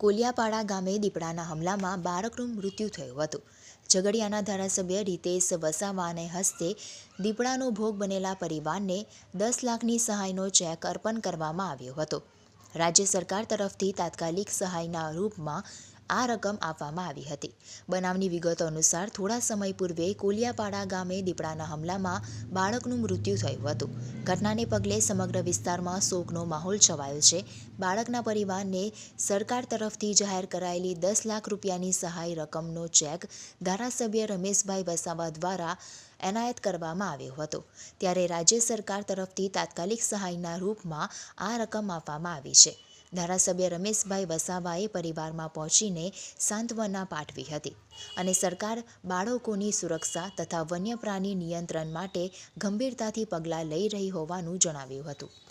કોલિયાપાડા ગામે દીપડાના હુમલામાં બાળકનું મૃત્યુ થયું હતું. ઝઘડિયાના ધારાસભ્ય રીતેશ વસાવાને હસ્તે દીપડાનો ભોગ બનેલા પરિવારને દસ લાખની સહાયનો ચેક અર્પણ કરવામાં આવ્યો હતો. રાજ્ય સરકાર તરફથી તાત્કાલિક સહાયના રૂપમાં આ રકમ આપવામાં આવી હતી. બનાવની વિગતો અનુસાર થોડા સમય પૂર્વે કોલિયાપાડા ગામે દીપડાના હમલામાં બાળકનું મૃત્યુ થયું હતું. ઘટનાને પગલે સમગ્ર વિસ્તારમાં શોકનો માહોલ છવાયો છે. બાળકના પરિવારને સરકાર તરફથી જાહેર કરાયેલી દસ લાખ રૂપિયાની સહાય રકમનો ચેક ધારાસભ્ય રમેશભાઈ વસાવા દ્વારા એનાયત કરવામાં આવ્યો હતો. ત્યારે રાજ્ય સરકાર તરફથી તાત્કાલિક સહાયના રૂપમાં આ રકમ આપવામાં આવી છે. ધારાસભ્ય રમેશભાઈ વસાવાએ પરિવારમાં પહોંચીને સાંત્વના પાઠવી હતી અને સરકાર બાળકોની સુરક્ષા તથા વન્યપ્રાણી નિયંત્રણ માટે ગંભીરતાથી પગલાં લઈ રહી હોવાનું જણાવ્યું હતું.